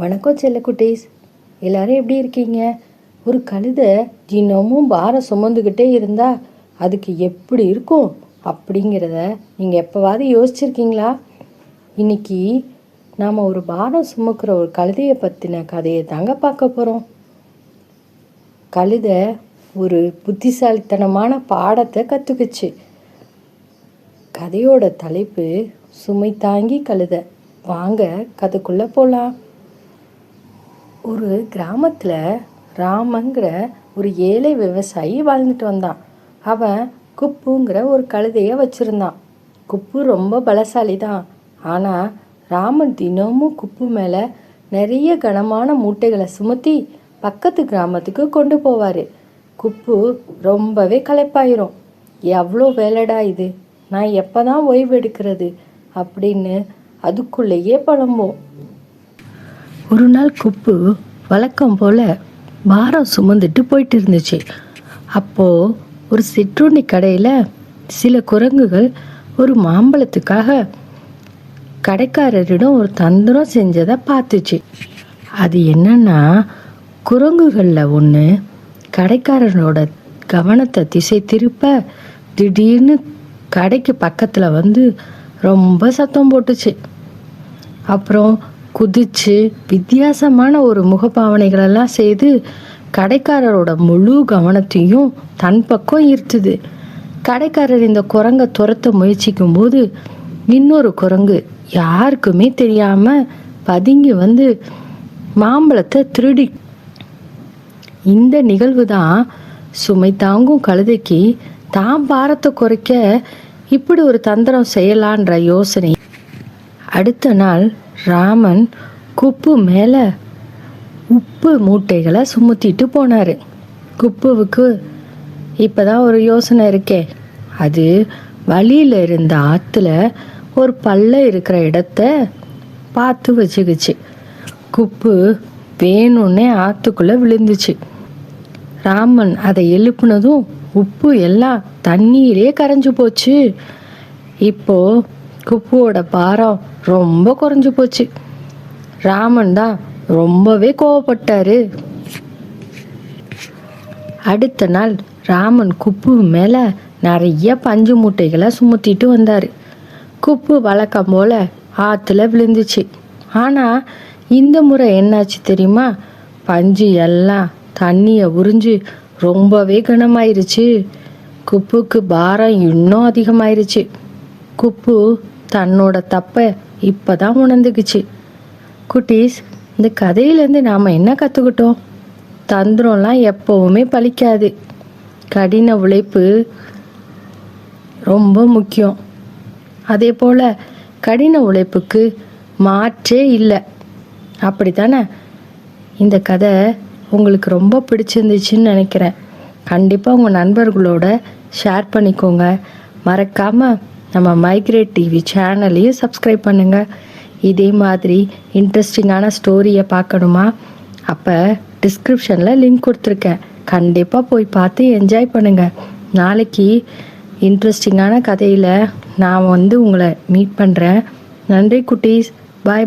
வணக்கம் செல்லக்குட்டீஸ். எல்லாரும் எப்படி இருக்கீங்க? ஒரு கழுதை தினமும் பாரம் சுமந்துக்கிட்டே இருந்தால் அதுக்கு எப்படி இருக்கும்? அப்படிங்கிறத நீங்கள் எப்போவாது யோசிச்சிருக்கீங்களா? இன்னைக்கு நாம் ஒரு பாரம் சுமக்கிற ஒரு கழுதையை பற்றின கதையை தாங்க பார்க்க போகிறோம் கழுதை ஒரு புத்திசாலித்தனமான பாடத்தை கற்றுக்குச்சு கதையோட தலைப்பு சுமை தாங்கி கழுதை. வாங்க கதைக்குள்ளே போகலாம் ஒரு கிராமத்தில் ராமங்கிற ஒரு ஏழை விவசாயி வாழ்ந்துட்டு வந்தான். அவன் குப்புங்கிற ஒரு கழுதையை வச்சுருந்தான். குப்பு ரொம்ப பலசாலி தான் ஆனால் ராமன் தினமும் குப்பு மேலே நிறைய கனமான மூட்டைகளை சுமத்தி பக்கத்து கிராமத்துக்கு கொண்டு போவார். குப்பு ரொம்பவே களைப்பாயிரும். எவ்வளோ வேலைடா இது? நான் எப்போ தான் ஓய்வு எடுக்கிறது? அப்படின்னு அதுக்குள்ளேயே புலம்போம். ஒரு நாள் குப்பு வழக்கம் போல் பாரம் சுமந்துட்டு போயிட்டு இருந்துச்சு அப்போது ஒரு சிற்றுண்டி கடையில் சில குரங்குகள் ஒரு மாம்பழத்துக்காக கடைக்காரரிடம் ஒரு தந்திரம் செஞ்சதை பார்த்துச்சு. அது என்னன்னா குரங்குகளில் ஒன்று கடைக்காரனோட கவனத்தை திசை திருப்ப திடீர்னு கடைக்கு பக்கத்தில் வந்து ரொம்ப சத்தம் போட்டுச்சு. அப்புறம் குதிச்சு வித்தியாசமான ஒரு முகபாவனைகளெல்லாம் செய்து கடைக்காரரோட முழு கவனத்தையும் தன் பக்கம் ஈர்த்துது. கடைக்காரர் இந்த குரங்கை துரத்த முயற்சிக்கும் போது இன்னொரு குரங்கு யாருக்குமே தெரியாம பதுங்கி வந்து மாம்பழத்தை திருடி. இந்த நிகழ்வு தான் சுமை தாங்கும் கழுதைக்கு தான் பாரத்தை குறைக்க இப்படி ஒரு தந்திரம் செய்யலான்ற யோசனை அடுத்த நாள் ராமன் குப்பு மேலே உப்பு மூட்டைகளை சுமத்திட்டு போனார். குப்புவுக்கு இப்போதான் ஒரு யோசனை இருக்கே. அது வழியில் இருந்த ஆற்றுல ஒரு பள்ளம் இருக்கிற இடத்த பார்த்து வச்சுக்கிச்சு. குப்பு வேணும்னே ஆற்றுக்குள்ளே விழுந்துச்சு. ராமன் அதை எழுப்புனதும் உப்பு எல்லாம் தண்ணீரே கரைஞ்சு போச்சு. இப்போது குப்புவோட பாரம் ரொம்ப குறைஞ்சு போச்சு. ராமன் தான் ரொம்பவே கோவப்பட்டாரு. அடுத்த நாள் ராமன் குப்பு மேலே நிறைய பஞ்சு மூட்டைகளை சுமத்திட்டு வந்தார். குப்பு வழக்கம் போல ஆற்றுல விழுந்துச்சு. ஆனால் இந்த முறை என்னாச்சு தெரியுமா? பஞ்சு எல்லாம் தண்ணியை உறிஞ்சு ரொம்பவே கனமாயிருச்சு. குப்புக்கு பாரம் இன்னும் அதிகமாயிருச்சு. குப்பு தன்னோட தப்பை இப்பதான் உணர்ந்துக்குச்சு. குட்டீஸ் இந்த கதையிலேருந்து நாம் என்ன கற்றுக்கிட்டோம் தந்திரம்லாம் எப்போவுமே பலிக்காது. கடின உழைப்பு ரொம்ப முக்கியம். அதே போல் கடின உழைப்புக்கு மாற்றே இல்லை. அப்படி தானே இந்த கதை உங்களுக்கு ரொம்ப பிடிச்சிருந்துச்சுன்னு நினைக்கிறேன். கண்டிப்பாக உங்கள் நண்பர்களோட ஷேர் பண்ணிக்கோங்க. மறக்காமல் நம்ம மைக்ரேட் டிவி சேனலையும் சப்ஸ்கிரைப் பண்ணுங்கள் இதே மாதிரி இன்ட்ரெஸ்டிங்கான ஸ்டோரியை பார்க்கணுமா? அப்போ டிஸ்கிரிப்ஷனில் லிங்க் கொடுத்துருக்கேன். கண்டிப்பாக போய் பார்த்து என்ஜாய் பண்ணுங்கள் நாளைக்கு இன்ட்ரெஸ்டிங்கான கதையில் நான் வந்து உங்களை மீட் பண்ணுறேன் நன்றி குட்டீஸ். பாய் பாய்